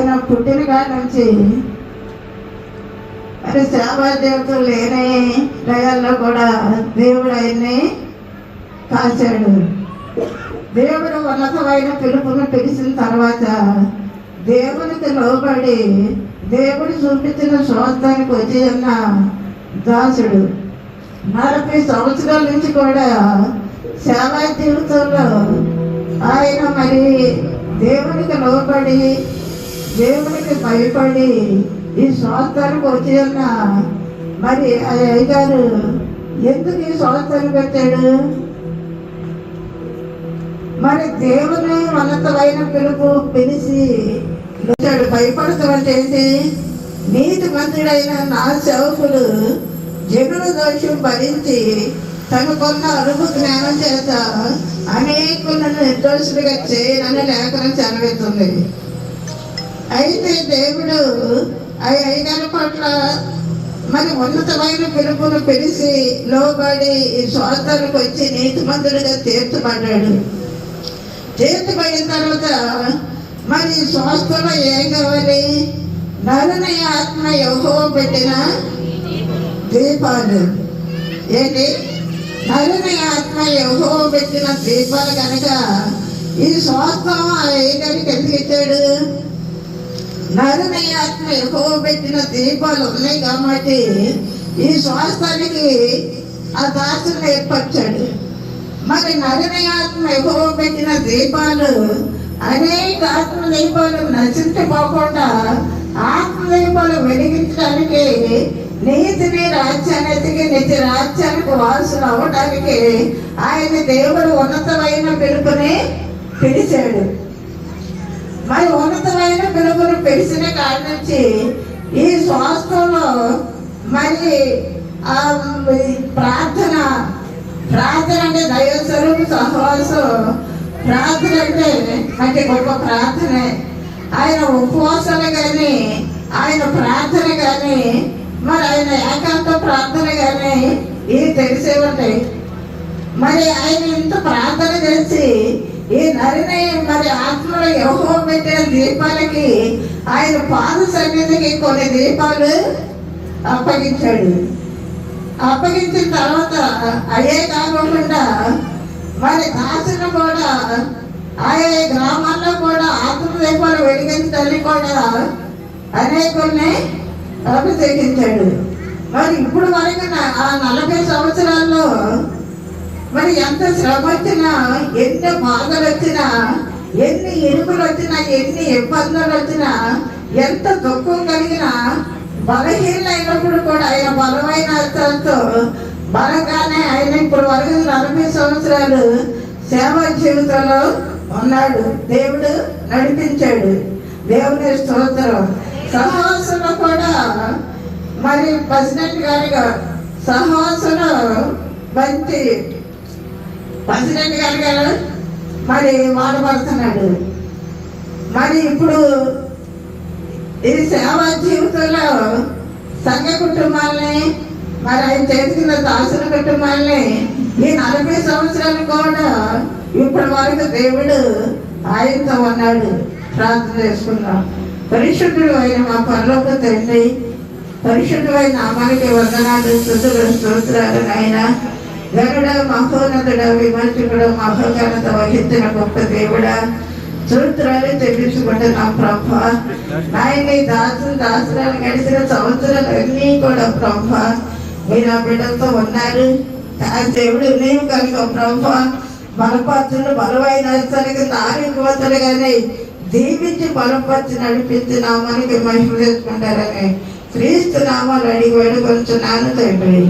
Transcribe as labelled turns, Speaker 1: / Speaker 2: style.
Speaker 1: ఆయన పుట్టిన కాడ నుంచి మరి సేవా దేవతలు లేని టయాల్లో కూడా దేవుడు ఆయన్ని కాచాడు. దేవుడు ఉన్నతమైన పిలుపును పిలిచిన తర్వాత దేవునికి లోబడి దేవుడు చూపించిన స్వార్థానికి వచ్చి ఉన్న దాసుడు. నలభై సంవత్సరాల నుంచి కూడా సేవా జీవితంలో ఆయన మరి దేవునికి లోబడి దేవునికి భయపడి ఈ సంవత్సరం వచ్చి మరి అయ్యగారు ఎందుకు ఈ సంవత్సరం పెట్టాడు? మరి దేవుని ఉన్నతమైన పిలుపు పిలిచి వచ్చాడు. భయపడతాం ఏంటి? నీతి మంత్రుడైన నా సేవకుడు జనుల దోషం భరించి తనకున్న అనుభవ జ్ఞానం చేత అనేకులను నిర్దోషులుగా చేయనని లేఖనం చదివిస్తుంది. అయితే దేవుడు ఆ అయ్యగారి పట్ల మరి ఉన్నతమైన పిలుపును పిలిచి లోబడి ఈ స్వార్థానికి వచ్చి నీతిమంతుడిగా తీర్చబడ్డాడు. తీర్చబడిన తర్వాత మరి స్వాస్థలో ఏం కావాలి? నరుని ఆత్మ యహో పెట్టిన దీపాలు. ఏంటి? నరుని ఆత్మ యహో పెట్టిన దీపాలు కనుక ఈ స్వాస్థం ఆ ఏగారికి ఎందుకు ఇచ్చాడు? నరుని ఆత్మ ఎక్కువ పెట్టిన దీపాలు ఉన్నాయి కాబట్టి ఈ స్వాస్థానికి ఆ దాసుని ఏర్పరిచాడు. మరి నరుని ఆత్మ ఎక్కువ పెట్టిన దీపాలు అనేక ఆత్మ దీపాలు నశించిపోకుండా ఆత్మ దీపాలు వెలిగించడానికి నీతిని రాజ్యానికి నిత్య రాజ్యానికి వారసులు అవ్వడానికి ఆయన దేవుడు ఉన్నతమైన పిలుపుని పిలిచాడు. మరి ఉన్నతమైన పిలుపులు పెరిసిన కాడి నుంచి ఈ స్వాస్థంలో మరి ప్రార్థన ప్రార్థన అంటే దైవస్వరూప సహవాసం. ప్రార్థన అంటే అంటే గొప్ప ప్రార్థనే. ఆయన ఉపవాసాలు కానీ ఆయన ప్రార్థన కానీ మరి ఆయన ఏకాంత ప్రార్థన కానీ ఇవి తెలిసే ఉంటాయి. మరి ఆయన ఇంత ప్రార్థన చేసి ఈ నరిని మరి ఆత్మలో ఎవరో పెట్టిన దీపాలకి ఆయన పాద సన్నిధికి కొన్ని దీపాలు అప్పగించాడు. అప్పగించిన తర్వాత అయ్యే కాకుండా మరి దాసును కూడా ఆయా గ్రామాల్లో కూడా ఆత్మ దీపాలు వెలిగించడానికి కూడా అనేకుల్ని అభిషేకించాడు. మరి ఇప్పుడు వరకు ఆ నలభై సంవత్సరాల్లో మరి ఎంత శ్రమ వచ్చినా ఎన్ని బాధలు వచ్చినా ఎన్ని ఎరువులు వచ్చినా ఎన్ని ఇబ్బందులు వచ్చినా ఎంత దుఃఖం కలిగినా బలహీనైనప్పుడు కూడా ఆయన బలమైన అర్థంతో బలంగానే ఆయన ఇప్పుడు వరకు నలభై సంవత్సరాలు సేవా జీవితంలో ఉన్నాడు. దేవుడు నడిపించాడు. దేవుని స్తోత్రం. సహవాసంలో కూడా మరి ప్రెసిడెంట్ గారిగా సహవాసంలో మంచి ప్రెసిడెంట్ గారు గారు మరి మాటపడుతున్నాడు మరి ఇప్పుడు ఈ సేవా జీవితంలో సంఘ కుటుంబాలని మరి ఆయన చేసిన దాసుల కుటుంబాలని ఈ నలభై సంవత్సరాలు కూడా ఇప్పటి వరకు దేవుడు ఆయనతో ఉన్నాడు. ప్రార్థన చేసుకున్నాం పరిశుద్ధుడు అయిన మా పనులకు తండ్రి పరిశుద్ధుడు నామానికి వందనాలు స్థుతులు స్తోత్రాలు నాయన. గరుడ మహోన్నతుడ విమర్శకుడు మహోన్నత వహించిన గొప్ప దేవుడా. స్తోత్రాలు చెల్లించుకుంటున్నాం ప్రభ. నాయన దాసులు దాసు దాసురాలు గడిచిన సంవత్సరాలు కూడా ప్రభ. మీరు ఆ బిడ్డలతో ఉన్నారు. ఆ దేవుడు నీవు కనుక ప్రభ బలపరచులు బలమైన హస్తానికి నారీకోతలుగానే దీవించి బలపరిచి నడిపించి నామానికి మహిమ చేసుకుంటారని క్రీస్తు నామాలు అడిగి వేడుకొంచున్నాను తండ్రి.